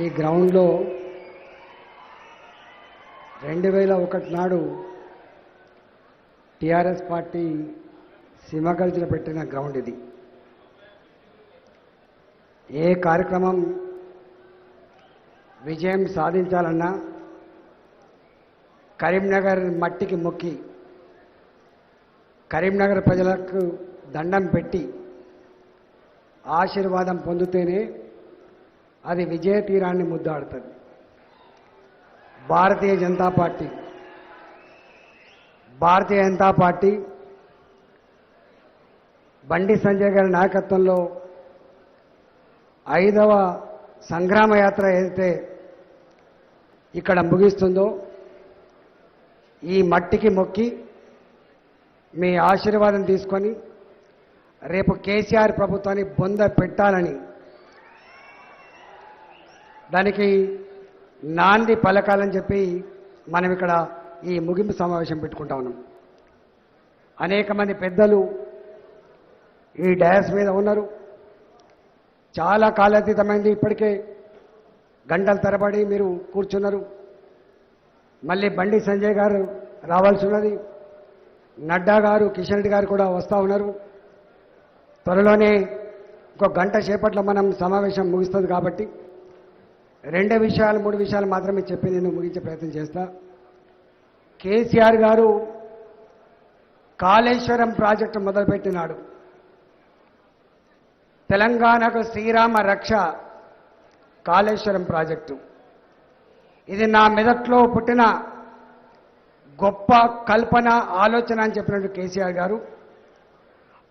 ఈ గ్రౌండ్లో రెండు వేల ఒకటి నాడు టిఆర్ఎస్ పార్టీ సింహగర్జన పెట్టిన గ్రౌండ్ ఇది. ఏ కార్యక్రమం విజయం సాధించాలన్నా కరీంనగర్ మట్టికి మొక్కి కరీంనగర్ ప్రజలకు దండం పెట్టి ఆశీర్వాదం పొందితేనే అది విజయ తీరాన్ని ముద్దాడుతుంది. భారతీయ జనతా పార్టీ. భారతీయ జనతా పార్టీ బండి సంజయ్ గారి నాయకత్వంలో ఐదవ సంగ్రామ యాత్ర ఏదైతే ఇక్కడ ముగిస్తుందో ఈ మట్టికి మొక్కి మీ ఆశీర్వాదం తీసుకొని రేపు కేసీఆర్ ప్రభుత్వాన్ని బొంద పెట్టాలని దానికి నాంది పలకాలని చెప్పి మనం ఇక్కడ ఈ ముగింపు సమావేశం పెట్టుకుంటా ఉన్నాం. అనేక మంది పెద్దలు ఈ డయాస్ మీద ఉన్నారు. చాలా కాలాతీతమైంది ఇప్పటికే. గంటల తరబడి మీరు కూర్చున్నారు. మళ్ళీ బండి సంజయ్ గారు రావాల్సి ఉన్నది. నడ్డా గారు కిషన్ రెడ్డి గారు కూడా వస్తూ ఉన్నారు. త్వరలోనే ఇంకో గంట సేపట్లో మనం సమావేశం ముగుస్తుంది కాబట్టి రెండు విషయాలు మూడు విషయాలు మాత్రమే చెప్పి నేను ముగించే ప్రయత్నం చేస్తా. కేసీఆర్ గారు కాళేశ్వరం ప్రాజెక్టు మొదలుపెట్టినాడు. తెలంగాణకు శ్రీరామ రక్ష కాళేశ్వరం ప్రాజెక్టు. ఇది నా మెదట్లో పుట్టిన గొప్ప కల్పన ఆలోచన అని చెప్పినట్టు కేసీఆర్ గారు.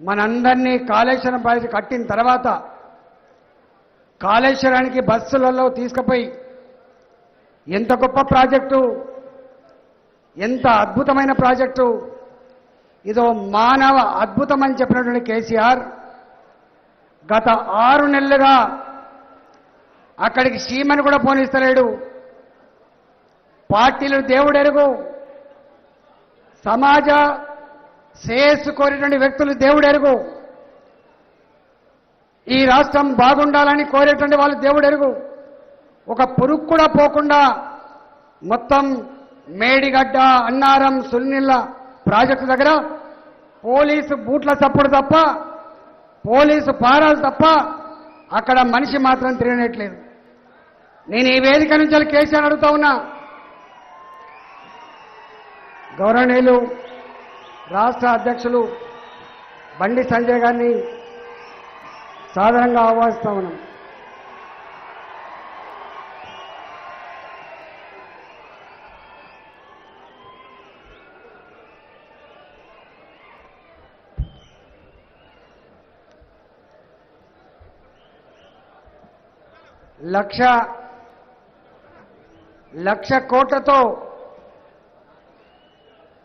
మనందరినీ కాళేశ్వరం ప్రాజెక్టు కట్టిన తర్వాత కాళేశ్వరానికి బస్సులలో తీసుకుపోయి ఎంత గొప్ప ప్రాజెక్టు ఎంత అద్భుతమైన ప్రాజెక్టు. ఇదో మానవ అద్భుతం అని చెప్పినటువంటి కేసీఆర్ గత ఆరు నెలలుగా అక్కడికి సీమని కూడా పోనిస్తలేడు. పార్టీలు దేవుడెరుగు సమాజ శ్రేయస్సు కోరినటువంటి వ్యక్తులు దేవుడెరుగు ఈ రాష్ట్రం బాగుండాలని కోరేటువంటి వాళ్ళు దేవుడెరుగు ఒక పురుగు కూడా పోకుండా మొత్తం మేడిగడ్డ అన్నారం సున్నిళ్ళ ప్రాజెక్టు దగ్గర పోలీసు బూట్ల చప్పుడు తప్ప పోలీసు పారాలు తప్ప అక్కడ మనిషి మాత్రం తిరగనట్లేదు. నేను ఈ వేదిక నుంచి కేసీఆర్ అడుగుతా ఉన్నా. గౌరవనీయులు రాష్ట్ర అధ్యక్షులు బండి సంజయ్ గారిని సాధారణంగా ఆహ్వానిస్తా ఉన్నాం. లక్ష లక్ష కోట్లతో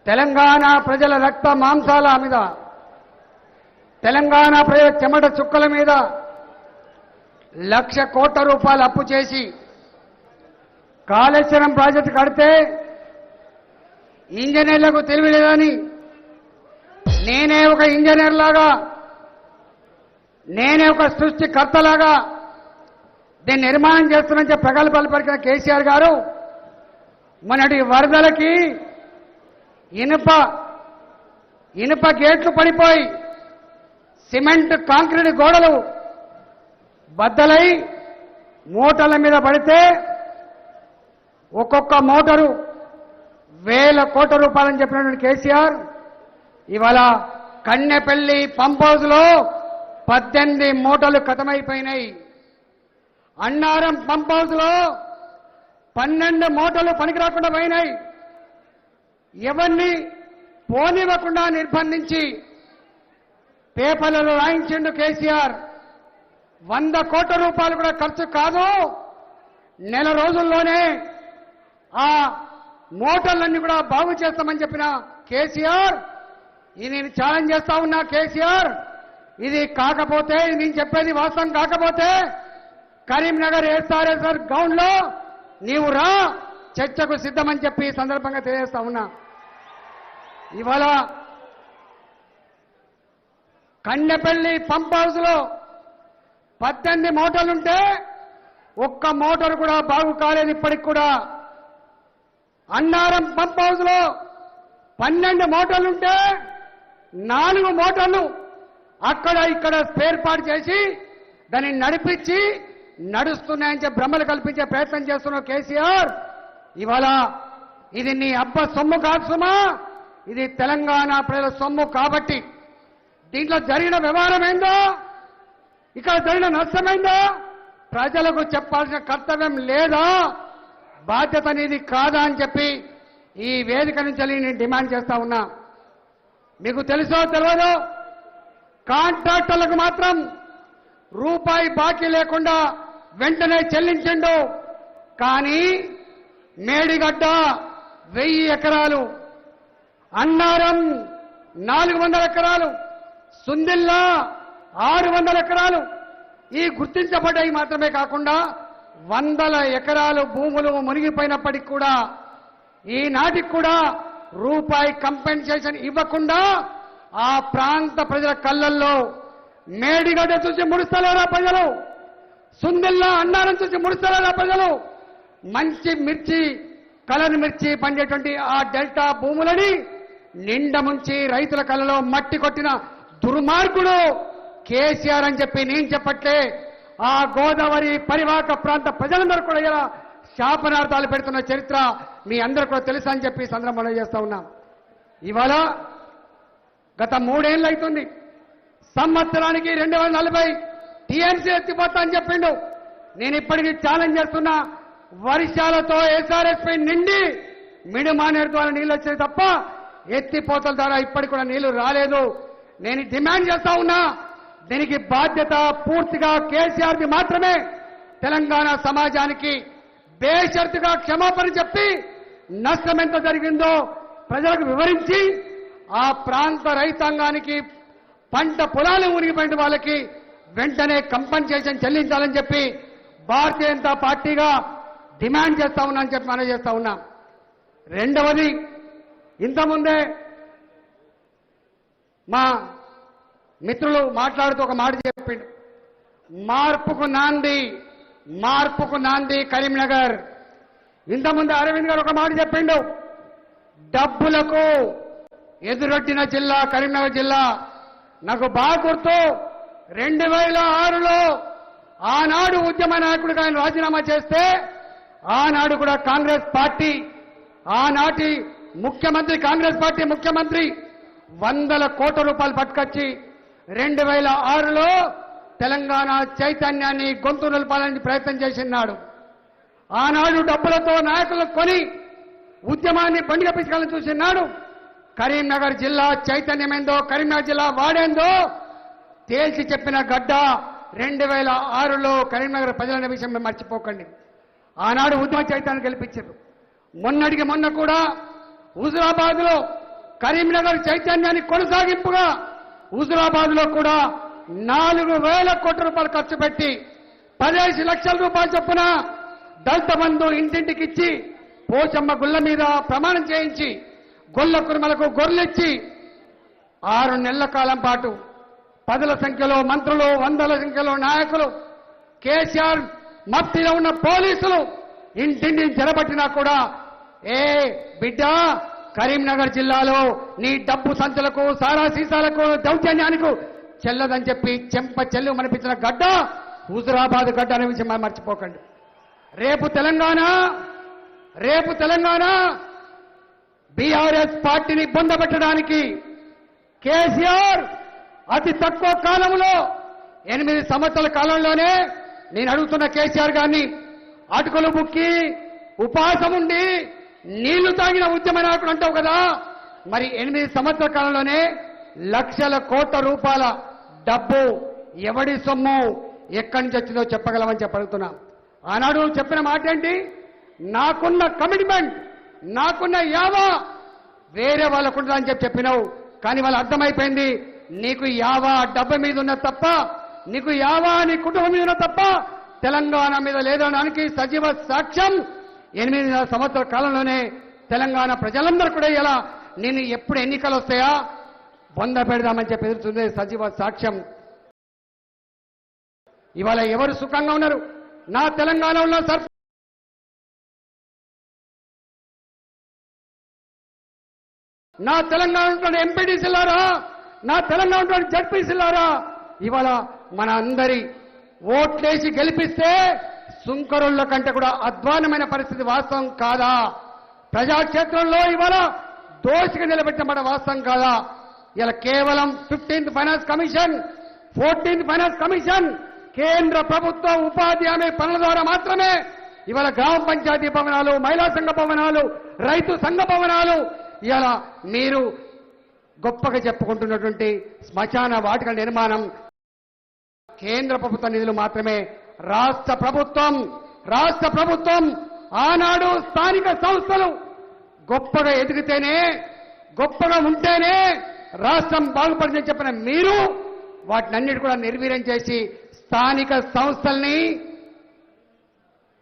తెలంగాణ ప్రజల రక్త మాంసాల మీద తెలంగాణ ప్రజల చెమట చుక్కల మీద లక్ష కోట్ల రూపాయలు అప్పు చేసి కాళేశ్వరం ప్రాజెక్టు కడితే ఇంజనీర్లకు తెలియలేదని నేనే ఒక ఇంజనీర్ లాగా నేనే ఒక సృష్టికర్తలాగా దీన్ని నిర్మాణం చేస్తున్న ప్రగల్భాలు పలికిన కేసీఆర్ గారు మొన్నటి వరదలకి ఇనుప ఇనుప గేట్లు పడిపోయి సిమెంట్ కాంక్రీట్ గోడలు బద్దలై మోటార్ల మీద పడితే ఒక్కొక్క మోటారు వేల కోట్ల రూపాయలని చెప్పినటువంటి కేసీఆర్ ఇవాళ కన్నెపల్లి పంప్ హౌస్లో పద్దెనిమిది మూటలు ఖతమైపోయినాయి అన్నారం పంప్ హౌస్లో పన్నెండు మూటలు పనికి రాకుండా పోయినాయి. ఎవరిని పోనివ్వకుండా నిర్బంధించి పేపర్లలో రాయించిండు కేసీఆర్. వంద కోట్ల రూపాయలు కూడా ఖర్చు కాదు. నెల రోజుల్లోనే ఆ మోటార్లన్నీ కూడా బాగు చేస్తామని చెప్పిన కేసీఆర్ ఇది నేను ఛాలెంజ్ చేస్తా ఉన్నా కేసీఆర్. ఇది కాకపోతే నేను చెప్పేది వాస్తవం కాకపోతే కరీంనగర్ ఎస్ఆర్ఎస్ఆర్ గ్రౌండ్లో నీవు రా చర్చకు సిద్ధమని చెప్పి సందర్భంగా తెలియజేస్తా ఉన్నా. ఇవాళ కన్నెపల్లి పంప్ హౌస్లో పద్దెనిమిది మోటార్లుంటే ఒక్క మోటార్ కూడా బాగు కాలేదు ఇప్పటికి కూడా అన్నారం పంప్ హౌస్లో పన్నెండు మోటార్లుంటే నాలుగు మోటార్లు అక్కడ ఇక్కడ స్పేర్ చేసి దాన్ని నడిపించి నడుస్తున్నాయని చెప్పి భ్రమలు కల్పించే ప్రయత్నం చేస్తున్న కేసీఆర్. ఇవాళ ఇది నీ అబ్బ సొమ్ము కాదు సుమా. ఇది తెలంగాణ ప్రజల సొమ్ము కాబట్టి దీంట్లో జరిగిన వ్యవహారం ఏందో? ఇక్కడ జరిగిన నష్టమైందో ప్రజలకు చెప్పాల్సిన కర్తవ్యం లేదా? బాధ్యత అనేది కాదా అని చెప్పి ఈ వేదిక నుంచి నేను డిమాండ్ చేస్తా ఉన్నా. మీకు తెలుసో తెలియదు కాంట్రాక్టర్లకు మాత్రం రూపాయి బాకీ లేకుండా వెంటనే చెల్లించండు. కానీ మేడిగడ్డ వెయ్యి ఎకరాలు అన్నారం నాలుగు వందల ఎకరాలు సుందిల్లా ఆరు వందల ఎకరాలు. ఈ గుర్తించబడ్డాయి మాత్రమే కాకుండా వందల ఎకరాలు భూములు మునిగిపోయినప్పటికి కూడా ఈనాటికి కూడా రూపాయి కంపెన్సేషన్ ఇవ్వకుండా ఆ ప్రాంత ప్రజల కళ్ళల్లో మేడిగడ్డ చూసి ముడుస్తలేరా ప్రజలు? సుందిల్లా అన్నారం చూసి ముడుస్తలేరా ప్రజలు? మంచి మిర్చి కలర్ మిర్చి పండేటువంటి ఆ డెల్టా భూములని నిండ ముంచి రైతుల కళ్ళలో మట్టి కొట్టిన దుర్మార్గుడు కేసీఆర్ అని చెప్పి నేను చెప్పట్లే. ఆ గోదావరి పరివాహక ప్రాంత ప్రజలందరూ కూడా ఇలా శాపనార్థాలు పెడుతున్న చరిత్ర మీ అందరూ కూడా తెలుసా అని చెప్పి సందర్భంలో చేస్తా ఉన్నాం. ఇవాళ గత మూడేళ్ళు అవుతుంది సంవత్సరానికి రెండు వందల నలభై టీఎంసీ ఎత్తిపోతా అని చెప్పిండు. నేను ఇప్పటికీ ఛాలెంజ్ చేస్తున్నా. వర్షాలతో ఎస్ఆర్ఎస్పై నిండి మిడిమానేరు ద్వారా నీళ్ళు వచ్చాయి తప్ప ఎత్తిపోతల ద్వారా ఇప్పటికి కూడా నీళ్ళు రాలేదు. నేను డిమాండ్ చేస్తా ఉన్నా దీనికి బాధ్యత పూర్తిగా కేసీఆర్ది మాత్రమే. తెలంగాణ సమాజానికి బేషరతుగా క్షమాపణ చెప్పి నష్టం ఎంత జరిగిందో ప్రజలకు వివరించి ఆ ప్రాంత రైతాంగానికి పంట పొలాలు మునిగిపోయిన వాళ్ళకి వెంటనే కంపన్సేషన్ చెల్లించాలని చెప్పి భారతీయ జనతా పార్టీగా డిమాండ్ చేస్తా ఉన్నానని చెప్పి మనం చేస్తా ఉన్నాం. రెండవది ఇంతకుముందే మా మిత్రులు మాట్లాడుతూ ఒక మాట చెప్పిండు. మార్పుకు నాంది మార్పుకు నాంది కరీంనగర్. ఇంతకుముందు అరవింద్ గారు ఒక మాట చెప్పిండు. డబ్బులకు ఎదురొట్టిన జిల్లా కరీంనగర్ జిల్లా. నాకు బాగా గుర్తు రెండు వేల ఆరులో ఆనాడు ఉద్యమ నాయకుడిగా ఆయన రాజీనామా చేస్తే ఆనాడు కూడా కాంగ్రెస్ పార్టీ ఆనాటి ముఖ్యమంత్రి కాంగ్రెస్ పార్టీ ముఖ్యమంత్రి వందల కోట్ల రూపాయలు పట్టుకొచ్చి రెండు వేల ఆరులో తెలంగాణ చైతన్యాన్ని గొంతు నిలపాలని ప్రయత్నం చేసినాడు. ఆనాడు డబ్బులతో నాయకులు కొని ఉద్యమాన్ని బండిగా పిచ్చుకోవాలని చూసినాడు. కరీంనగర్ జిల్లా చైతన్యమేందో కరీంనగర్ జిల్లా వాడేందో తేల్చి చెప్పిన గడ్డ రెండు వేల ఆరులో కరీంనగర్ ప్రజలనే విషయం మర్చిపోకండి. ఆనాడు ఉద్యమ చైతన్యం గెలిపించారు. మొన్నటికి మొన్న కూడా హుజురాబాద్లో కరీంనగర్ చైతన్యాన్ని కొనసాగింపుగా హుజురాబాద్లో కూడా నాలుగు వేల కోట్ల రూపాయలు ఖర్చు పెట్టి పదిహేను లక్షల రూపాయలు చొప్పున దళిత బంధు ఇంటింటికి ఇచ్చి పోచమ్మ గుళ్ళ మీద ప్రమాణం చేయించి గొల్ల కురుమలకు గొర్రెలిచ్చి ఆరు నెలల కాలం పాటు పదుల సంఖ్యలో మంత్రులు వందల సంఖ్యలో నాయకులు కేసీఆర్ మత్తిలో ఉన్న పోలీసులు ఇంటింటిని చెరబట్టినా కూడా ఏ బిడ్డ కరీంనగర్ జిల్లాలో నీ డబ్బు సంచులకు సారా సీసాలకు దౌర్జన్యానికి చెల్లదని చెప్పి చెంప చెల్లు మనిపించిన గడ్డ హుజురాబాద్ గడ్డ అనే విషయం మర్చిపోకండి. రేపు తెలంగాణ రేపు తెలంగాణ బీఆర్ఎస్ పార్టీని పొందబెట్టడానికి కేసీఆర్ అతి తక్కువ కాలంలో ఎనిమిది సంవత్సరాల కాలంలోనే నేను అడుగుతున్న కేసీఆర్ గారిని అటుకులు బుక్కి ఉపాసం ఉండి నీళ్ళు తాగిన ఉద్యమ నాయకుడు అంటావు కదా? మరి ఎనిమిది సంవత్సరాల కాలంలోనే లక్షల కోట్ల రూపాయల డబ్బు ఎవడి సొమ్ము ఎక్కడి నుంచి వచ్చిందో చెప్పగలమని చెప్పి ఆనాడు చెప్పిన మాట ఏంటి నాకున్న కమిట్మెంట్ నాకున్న యావా వేరే వాళ్ళకుంటుందా అని చెప్పి చెప్పినావు. కానీ వాళ్ళు అర్థమైపోయింది నీకు యావా డబ్బు మీద ఉన్న తప్ప నీకు యావా నీ కుటుంబం మీద ఉన్న తప్ప తెలంగాణ మీద లేదనడానికి సజీవ సాక్ష్యం ఎనిమిదిన్నర సంవత్సరాల కాలంలోనే తెలంగాణ ప్రజలందరూ కూడా ఇలా నేను ఎప్పుడు ఎన్నికలు వస్తాయా? బొంద పెడదామని చెప్పి ఎదురుతుంది సజీవ సాక్ష్యం. ఇవాళ ఎవరు సుఖంగా ఉన్నారు? నా తెలంగాణలో సర్ నా తెలంగాణ ఉన్నటువంటి ఎంపీటీసీలారా నా తెలంగాణ ఉన్నటువంటి జడ్పీసీలారా? ఇవాళ మన అందరి ఓట్లేసి గెలిపిస్తే సుంకరుల కంటే కూడా అధ్వానమైన పరిస్థితి వాస్తవం కాదా? ప్రజాక్షేత్రంలో ఇవాళ దోషిగా నిలబెట్టబడ్డ వాస్తవం కాదా? ఇలా కేవలం fifteenth finance commission fourteenth finance commission కేంద్ర ప్రభుత్వ ఉపాధి హామీ పనుల ద్వారా మాత్రమే ఇవాళ గ్రామ పంచాయతీ భవనాలు మహిళా సంఘ భవనాలు రైతు సంఘ భవనాలు ఇలా మీరు గొప్పగా చెప్పుకుంటున్నటువంటి శ్మశాన వాటిక నిర్మాణం కేంద్ర ప్రభుత్వ నిధులు మాత్రమే రాష్ట్ర ప్రభుత్వం రాష్ట్ర ప్రభుత్వం ఆనాడు స్థానిక సంస్థలు గొప్పగా ఎదిగితేనే గొప్పగా ఉంటేనే రాష్ట్రం బాగుపడిందని చెప్పిన మీరు వాటినన్నిటి కూడా నిర్వీర్యం చేసి స్థానిక సంస్థల్ని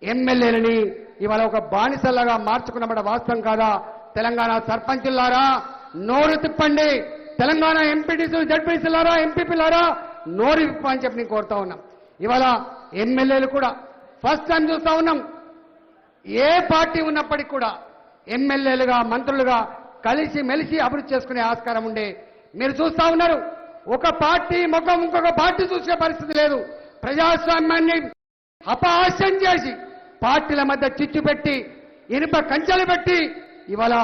ఎమ్మెల్యేలని ఇవాళ ఒక బానిసలాగా మార్చుకున్నమాట వాస్తవం కాదా? తెలంగాణ సర్పంచులారా నోరు తిప్పండి. తెలంగాణ ఎంపీటీసీ జడ్పీసీలారా ఎంపీపీలారా నోరు విప్పని చెప్పి నేను కోరుతా ఉన్నాం. ఇవాళ ఎమ్మెల్యేలు కూడా ఫస్ట్ టైం చూస్తా ఉన్నాం. ఏ పార్టీ ఉన్నప్పటికీ కూడా ఎమ్మెల్యేలుగా మంత్రులుగా కలిసి మెలిసి అభివృద్ధి చేసుకునే ఆస్కారం ఉండే. మీరు చూస్తా ఉన్నారు ఒక పార్టీ ముఖం ఇంకొక పార్టీ చూసే పరిస్థితి లేదు. ప్రజాస్వామ్యాన్ని అపహాస్యం చేసి పార్టీల మధ్య చిచ్చు పెట్టి ఇనుప కంచెలు పెట్టి ఇవాళ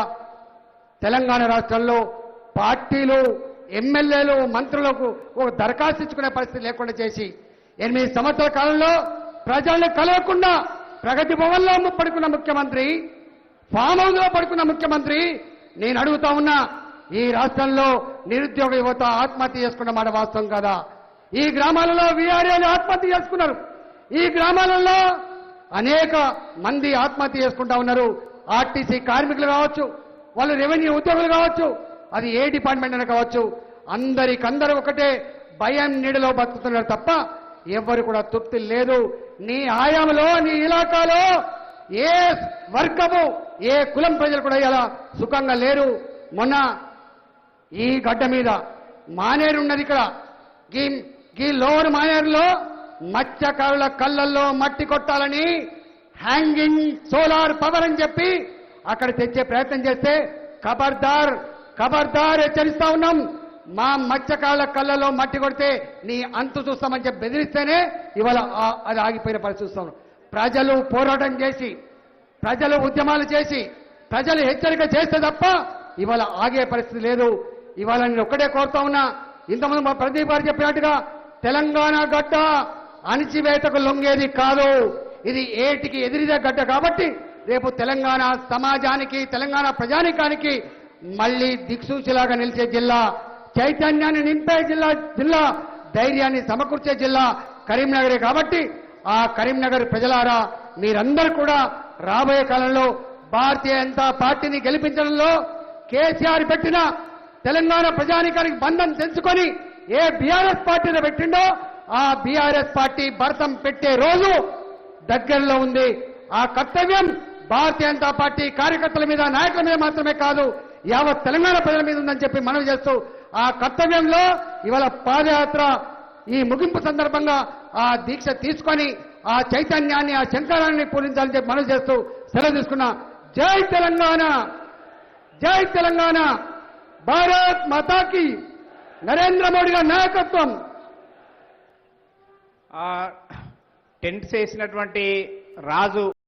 తెలంగాణ రాష్ట్రంలో పార్టీలు ఎమ్మెల్యేలు మంత్రులకు ఒక దరఖాస్తు ఇచ్చుకునే పరిస్థితి లేకుండా చేసి ఎనిమిది సంవత్సరాల కాలంలో ప్రజల్ని కలవకుండా ప్రగతి భవన్లో పడుకున్న ముఖ్యమంత్రి ఫామ్ హౌస్లో పడుకున్న ముఖ్యమంత్రి నేను అడుగుతా ఉన్నా ఈ రాష్ట్రంలో నిరుద్యోగ యువత ఆత్మహత్య చేసుకున్న మాట వాస్తవం కదా? ఈ గ్రామాలలో వీఆర్ఏలు ఆత్మహత్య చేసుకున్నారు. ఈ గ్రామాలలో అనేక మంది ఆత్మహత్య చేసుకుంటా ఉన్నారు. ఆర్టీసీ కార్మికులు కావచ్చు వాళ్ళు రెవెన్యూ ఉద్యోగులు కావచ్చు అది ఏ డిపార్ట్మెంట్ అయినా కావచ్చు అందరికందరూ ఒకటే భయం నీడలో బతుకుతున్నారు తప్ప ఎవ్వరు కూడా తృప్తి లేదు. నీ ఆయాంలో నీ ఇలాకాలో ఏ వర్గము ఏ కులం ప్రజలు కూడా ఇలా సుఖంగా లేరు. మొన్న ఈ గడ్డ మీద మానేరు ఉన్నది ఇక్కడ. ఈ ఈ లోవర్ మానేరులో మత్స్యకారుల కళ్ళల్లో మట్టి కొట్టాలని హ్యాంగింగ్ సోలార్ పవర్ అని చెప్పి అక్కడ తెచ్చే ప్రయత్నం చేస్తే ఖబర్దార్ ఖబర్దార్ హెచ్చరిస్తా ఉన్నాం. మా మత్స్యకారుల కళ్ళలో మట్టి కొడితే నీ అంతు చూస్తామని చెప్పి బెదిరిస్తేనే ఇవాళ అది ఆగిపోయిన పరిస్థితి చూస్తాం ప్రజలు పోరాటం చేసి ప్రజలు ఉద్యమాలు చేసి ప్రజలు హెచ్చరిక చేస్తే తప్ప ఇవాళ ఆగే పరిస్థితి లేదు. ఇవాళ నేను ఒక్కటే కోరుతా ఉన్నా ఇంతకుముందు మా ప్రదీప్ గారు చెప్పినట్టుగా తెలంగాణ గడ్డ అణిచివేతకు లొంగేది కాదు. ఇది ఏటికి ఎదిరిదే గడ్డ కాబట్టి రేపు తెలంగాణ సమాజానికి తెలంగాణ ప్రజానికానికి మళ్ళీ దిక్సూచిలాగా నిలిచే జిల్లా చైతన్యాన్ని నింపే జిల్లా జిల్లా ధైర్యాన్ని సమకూర్చే జిల్లా కరీంనగరే కాబట్టి ఆ కరీంనగర్ ప్రజలారా మీరందరూ కూడా రాబోయే కాలంలో భారతీయ జనతా పార్టీని గెలిపించడంలో కేసీఆర్ పెట్టిన తెలంగాణ ప్రజానికానికి బంధం తెలుసుకొని ఏ బీఆర్ఎస్ పార్టీని పెట్టిండో ఆ బీఆర్ఎస్ పార్టీ భరతం పెట్టే రోజు దగ్గరలో ఉంది. ఆ కర్తవ్యం భారతీయ జనతా పార్టీ కార్యకర్తల మీద నాయకుల మీద మాత్రమే కాదు యావత్ తెలంగాణ ప్రజల మీద ఉందని చెప్పి మనవి చేస్తూ ఆ కర్తవ్యంలో ఇవాళ పాదయాత్ర ఈ ముగింపు సందర్భంగా ఆ దీక్ష తీసుకొని ఆ చైతన్యాన్ని ఆ శంకరాన్ని పూరించాలని చెప్పి మనవి చేస్తూ సెలవు తీసుకున్నా జై తెలంగాణ! జై తెలంగాణ! భారత్ మాతాకి నరేంద్ర మోడీ గారి నాయకత్వం టెంట్స్ వేసినటువంటి రాజు